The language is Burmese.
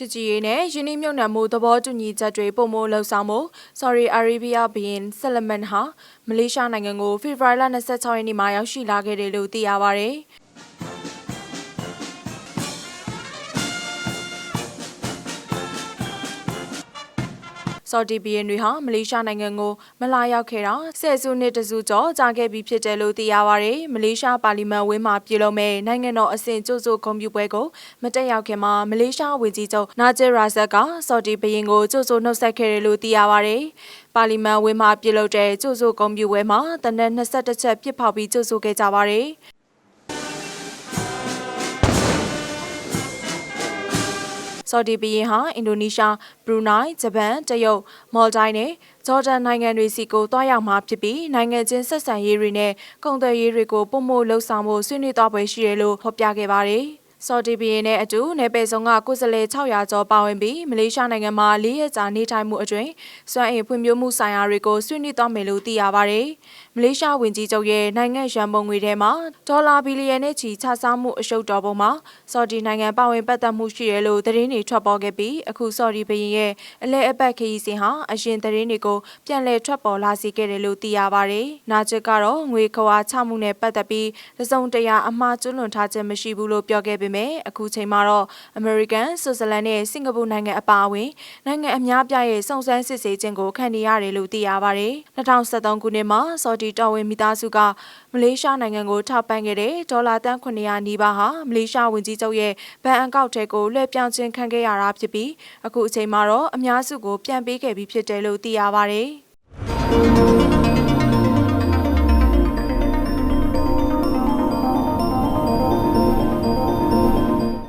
ချစ်ကြည်ရေးနဲ့ယင်းနှမြုံနှံမှုသဘောတူညီချက်တွေပုံမလှုပ်ဆောင်မှု Saudi Arabia ဘီရင်ဆလမန်ဟာမလေးရှားနိုင်ငံကိုဖေဖော်ဝါရီလ26ရက်နေ့မှာရောက်ရှိလာခဲ့တယ်လို့သိရပါဗျ။ ဆော်ဒီဘီယန်တွေဟာမလေးရှားနိုင်ငံကိုမလာရောက်ခဲ့တာဆယ်စုနှစ်တစုကျော်ကြာခဲ့ပြီဖြစ်တယ်လို့သိရပါဗျ။မလေးရှားပါလီမန်ဝင်းမှာပြည်လုံးမဲ့နိုင်ငံတော်အဆင့်ကြိုးစို့ဂုဏ်ပြုပွဲကိုမတက်ရောက်ခင်မှာမလေးရှားဝန်ကြီးချုပ်နာဂျစ်ရာဇက်ကဆော်ဒီဘီယန်ကိုကြိုးစို့နှုတ်ဆက်ခဲ့တယ်လို့သိရပါဗျ။ပါလီမန်ဝင်းမှာပြည်လို့တဲ့ကြိုးစို့ဂုဏ်ပြုပွဲမှာတနက်22ချက်ပြစ်ဖောက်ပြီးကြိုးစို့ခဲ့ကြပါဗျ။ ဆော်ဒီဘီရင်ဟာအင်ဒိုနီးရှားဘရူနိုင်းဂျပန်တရုတ်မော်လ်ဒိုင်းနဲ့ဂျော်ဒန်နိုင်ငံတွေစီကိုတွားရောက်မှာဖြစ်ပြီးနိုင်ငံချင်းဆက်ဆံရေးတွေနဲ့ကုန်သွယ်ရေးတွေကိုပုံမို့လှုပ်ဆောင်ဖို့ဆွေးနွေးသွားပွဲရှိတယ်လို့ဖော်ပြခဲ့ပါတယ်။ ဆော်ဒီဘီရင်နဲ့အတူနယ်ပယ်ဆောင်ကကိုယ်စားလှယ်600ကျော်ပါဝင်ပြီးမလေးရှားနိုင်ငံမှာ၄ရက်ကြာနေထိုင်မှုအတွင်းစွမ်းအင်ဖွံ့ဖြိုးမှုဆိုင်ရာတွေကိုဆွေးနွေးသွားမယ်လို့သိရပါတယ်။မလေးရှားဝန်ကြီးချုပ်ရဲ့နိုင်ငံရန်ပုံငွေထဲမှာဒေါ်လာဘီလီယံနဲ့ချီချစားမှုအရှုပ်တော်ပုံမှာဆော်ဒီနိုင်ငံပါဝင်ပတ်သက်မှုရှိတယ်လို့သတင်းတွေထွက်ပေါ်ခဲ့ပြီးအခုဆော်ဒီဘီရင်ရဲ့အလဲအပတ်ခရီးစဉ်ဟာအရင်သတင်းတွေကိုပြန်လည်ထွက်ပေါ်လာစေခဲ့တယ်လို့သိရပါတယ်။နာချစ်ကတော့ငွေခွာချမှုနဲ့ပတ်သက်ပြီးတစုံတရာအမှားကျွလွန်ထားခြင်းမရှိဘူးလို့ပြောခဲ့ပေမဲ့အခုချိန်မှာတော့အမေရိကန်၊ဆွစ်ဇာလန်နဲ့စင်ကာပူနိုင်ငံအပါအဝင်နိုင်ငံအများပြားရဲ့စုံစမ်းစစ်ဆေးခြင်းကိုခံနေရတယ်လို့သိရပါတယ်။2023ခုနှစ်မှာဆော်ဒီတော်ဝင်မိသားစုကမလေးရှားနိုင်ငံကိုထောက်ပံ့ခဲ့တဲ့ဒေါ်လာတန်း900နီးပါးဟာမလေးရှားဝန်ကြီးချုပ်ရဲ့ဘဏ်အကောင့်ထဲကိုလွှဲပြောင်းခြင်းခံခဲ့ရတာဖြစ်ပြီးအခုအချိန်မှာတော့အများစုကိုပြန်ပေးခဲ့ပြီးဖြစ်တယ်လို့သိရပါတယ်။